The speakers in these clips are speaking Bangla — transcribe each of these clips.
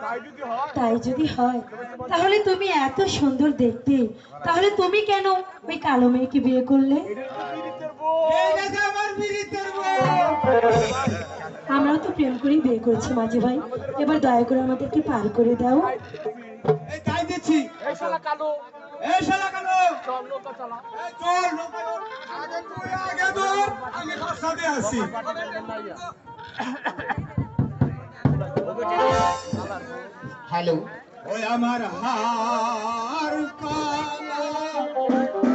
তাই যদি হয় তাই যদি হয় তাহলে তুমি এত সুন্দর দেখতে তাহলে তুমি কেন ওই কালো মেয়েকে বিয়ে করলে আমার তো প্রেম করেই বিয়ে করেছি মাঝি ভাই এবার দয়া করে আমাদেরকে পার করে দাও তাই দিচ্ছি কালো এই শালা কালো চল নৌকা চালা এই চল নৌকা আগে তুই আগে দৌড় আমি তোর সাথে আছি হ্যালো ওই আমার হার কালা।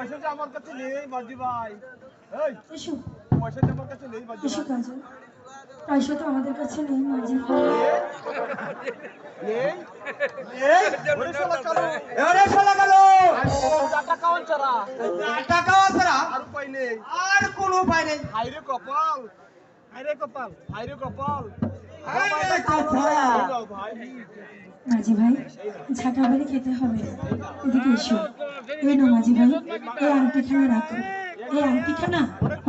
বক্তৃতা পয়সা যে আমার কাছে নেই মাঝি ভাই। এই এসো। পয়সা যে আমার কাছে নেই মাঝি এসো কাজল। পয়সা তো আমাদের কাছে নেই মাঝি ভাই। এই ওরে শালা কালো। এবারে শালা গেল টাকা অঞ্চরা টাকা আছে না? আর উপায় নেই। আর কোনো উপায় নেই। হাইরে কপাল। হাইরে কপাল। হাইরে কপাল। মাঝি ভাই ঝাঁটা বাড়ি খেতে হবে। এদিকে এসো। এই নো মাঝি ভাই এই আংটিখানা রাখো। এই আংটিখানা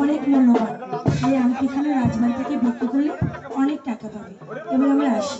অনেক মূল্যবান। এই আংটিখানা রাজবাড়ি থেকে বিক্রি করলে অনেক টাকা পাবে। এবার আমরা আসি।